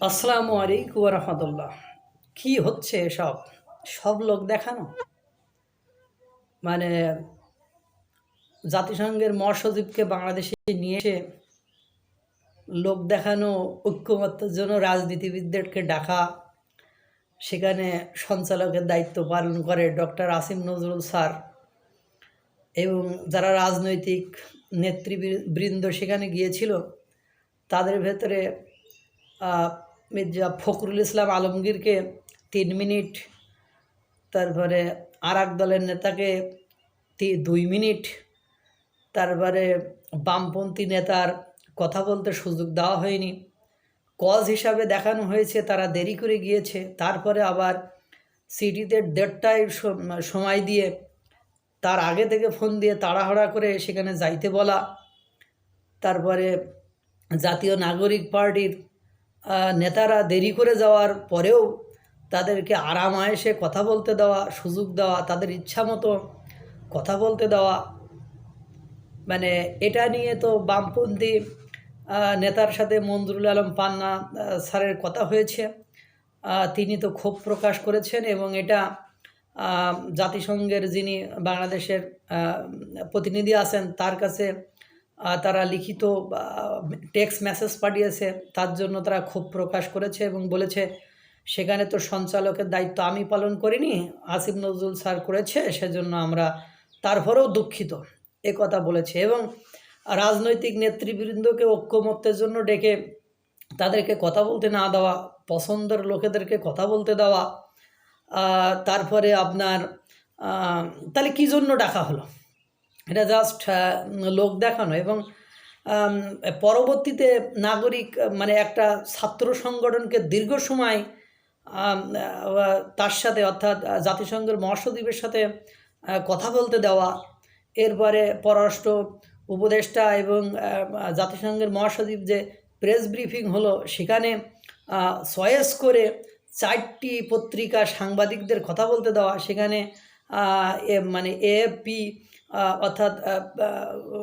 আসসালামু আলাইকুম রহমতুল্লাহ। কি হচ্ছে সব সব লোক দেখানো? মানে জাতিসংঘের মহাসচিবকে বাংলাদেশে নিয়ে এসে লোক দেখানো, ঐক্যমত্যের জন্য রাজনীতিবিদদেরকে ডাকা, সেখানে সঞ্চালকের দায়িত্ব পালন করে ডক্টর আসিম নজরুল স্যার এবং যারা রাজনৈতিক নেতৃবৃন্দ সেখানে গিয়েছিল, তাদের ভেতরে মির্জা ফখরুল ইসলাম আলমগীরকে তিন মিনিট, তারপরে আর এক দলের নেতাকে দুই মিনিট, তারপরে বামপন্থী নেতার কথা বলতে সুযোগ দেওয়া হয়নি। কজ হিসাবে দেখানো হয়েছে তারা দেরি করে গিয়েছে, তারপরে আবার সিটিতে দেড়টায় সময় দিয়ে তার আগে থেকে ফোন দিয়ে তাড়াহুড়া করে সেখানে যাইতে বলা। তারপরে জাতীয় নাগরিক পার্টির নেতারা দেরি করে যাওয়ার পরেও তাদেরকে আরাম আয়েসে কথা বলতে দেওয়া, সুযোগ দেওয়া, তাদের ইচ্ছা মতো কথা বলতে দেওয়া মানে এটা নিয়ে তো বামপন্থী নেতার সাথে মঞ্জুরুল আলম পান্না স্যারের কথা হয়েছে। তিনি তো ক্ষোভ প্রকাশ করেছেন এবং এটা জাতিসংঘের যিনি বাংলাদেশের প্রতিনিধি আছেন, তার কাছে তারা লিখিত টেক্সট মেসেজ পাঠিয়েছে, তার জন্য তারা ক্ষোভ প্রকাশ করেছে এবং বলেছে, সেখানে তো সঞ্চালকের দায়িত্ব আমি পালন করিনি, আসিফ নজরুল স্যার করেছে, সেজন্য আমরা তারপরেও দুঃখিত। এ কথা বলেছে এবং রাজনৈতিক নেতৃবৃন্দকে ঐক্যমত্যের জন্য ডেকে তাদেরকে কথা বলতে না দেওয়া, পছন্দের লোকেদেরকে কথা বলতে দেওয়া তারপরে আপনার তাহলে কী জন্য ডাকা হলো? এটা জাস্ট লোক দেখানো এবং পরবর্তীতে নাগরিক মানে একটা ছাত্র সংগঠনকে দীর্ঘ সময় তার সাথে অর্থাৎ জাতিসংঘের মহাসচিবের সাথে কথা বলতে দেওয়া, এরপরে পররাষ্ট্র উপদেষ্টা এবং জাতিসংঘের মহাসচিব যে প্রেস ব্রিফিং হলো, সেখানে চয়েস করে চারটি পত্রিকা সাংবাদিকদের কথা বলতে দেওয়া, সেখানে মানে এএফপি অর্থাৎ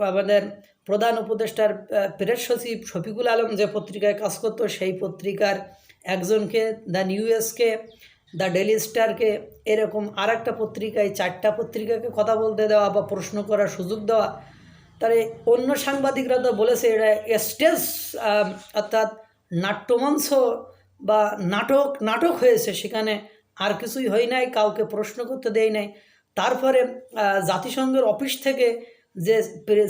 আমাদের প্রধান উপদেষ্টার প্রেস সচিব শফিকুল আলম যে পত্রিকায় কাজ করতো, সেই পত্রিকার একজনকে, দ্য নিউ নিউএসকে দ্য ডেলি স্টারকে এরকম আর একটা পত্রিকায়, চারটা পত্রিকাকে কথা বলতে দেওয়া বা প্রশ্ন করার সুযোগ দেওয়া। তাহলে অন্য সাংবাদিকরা তো বলেছে এটা স্টেজ অর্থাৎ নাট্যমঞ্চ বা নাটক নাটক হয়েছে সেখানে আর কিছুই হয় নাই, কাউকে প্রশ্ন করতে দেয় নাই। তারপরে জাতিসংঘের অফিস থেকে যে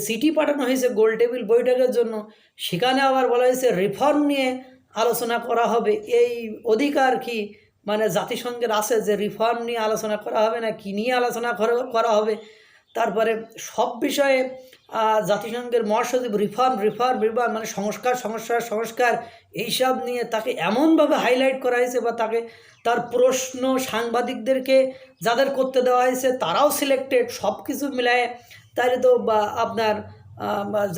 সিটি পাঠানো হয়েছে গোল টেবিল বৈঠকের জন্য, সেখানে আবার বলা হয়েছে রিফর্ম নিয়ে আলোচনা করা হবে। এই অধিকার কি মানে জাতিসংঘের আছে যে রিফর্ম নিয়ে আলোচনা করা হবে না কি নিয়ে আলোচনা করা- হবে? তারপরে সব বিষয়ে জাতিসংঘের মহাসচিব রিফর্ম রিফর্ম রিফর্ম মানে সংস্কার সংস্কার সংস্কার, এইসব নিয়ে তাকে এমনভাবে হাইলাইট করা হয়েছে বা তাকে, তার প্রশ্ন সাংবাদিকদেরকে যাদের করতে দেওয়া হয়েছে তারাও সিলেক্টেড সব কিছু মিলায়ে তাহলে তো বা আপনার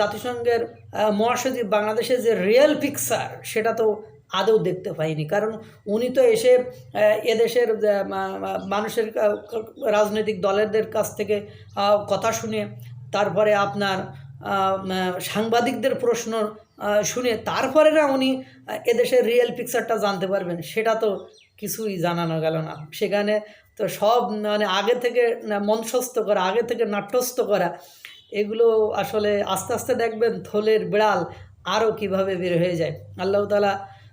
জাতিসংঘের মহাসচিব বাংলাদেশের যে রিয়েল পিকচার সেটা তো আদৌ দেখতে পাইনি। কারণ উনি তো এসে এদেশের মানুষের রাজনৈতিক দলেরদের কাছ থেকে কথা শুনে, তারপরে আপনার সাংবাদিকদের প্রশ্ন শুনে, তারপরে না উনি এদেশের রিয়েল পিকচারটা জানতে পারবেন। সেটা তো কিছুই জানানো গেল না। সেখানে তো সব মানে আগে থেকে মঞ্চস্থ করা, আগে থেকে নাট্যস্থ করা, এগুলো আসলে আস্তে আস্তে দেখবেন থলের বিড়াল আরও কীভাবে বের হয়ে যায়। আল্লাহ তালা